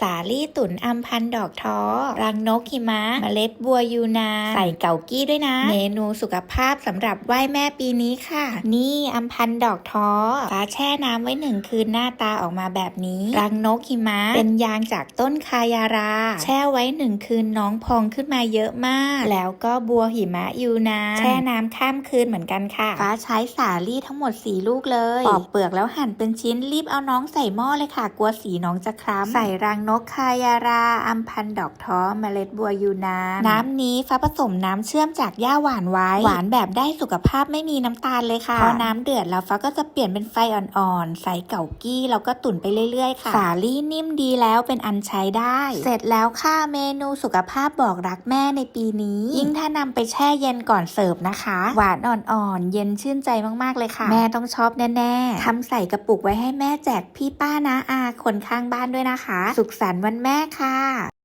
สาลี่ตุ๋นอัมพันดอกท้อ รังนกหิมะเมล็ดบัวยูนา ใส่เกากี้ด้วยนะ เมนูสุขภาพสำหรับไหว้แม่ปีนี้ค่ะ นี่อัมพันดอกท้อฟ้าแช่น้ำไว้หนึ่งคืนหน้าตาออกมาแบบนี้ รังนกหิมะ เป็นยางจากต้นคายารา แช่ไว้หนึ่งคืนน้องพองขึ้นมาเยอะมาก แล้วก็บัวหิมะยูนาแช่น้ำข้ามคืนเหมือนกันค่ะ ฟ้าใช้สาลี่ทั้งหมด4ลูกเลยปอกเปลือกแล้วหั่นเป็นชิ้นรีบเอาน้องใส่หม้อเลยค่ะ กลัวสีน้องจะคล้ำใส่รังนกคายาราอัมพันธ์ดอกท้อเมล็ดบัวยูนานน้ำนี้ฟ้าผสมน้ำเชื่อมจากหญ้าหวานไว้ หวานแบบได้สุขภาพไม่มีน้ำตาลเลยค่ะพอน้ำเดือดแล้วฟ้าก็จะเปลี่ยนเป็นไฟอ่อนๆ ใส่เก่ากี้แล้วก็ตุ๋นไปเรื่อยๆ ค่ะ สาลี่นิ่มดีแล้วเป็นอันใช้ได้ เสร็จแล้วค่ะเมนูสุขภาพบอกรักแม่ในปีนี้ ยิ่งถ้านำไปแช่เย็นก่อนเสิร์ฟนะคะ หวานอ่อนๆ เย็นชื่นใจมากๆเลยค่ะ แม่ต้องชอบแน่ๆทำใส่กระปุกไว้ให้แม่แจกพี่ป้านาอาคนข้างบ้านด้วยนะคะสุขสันต์วันแม่ค่ะ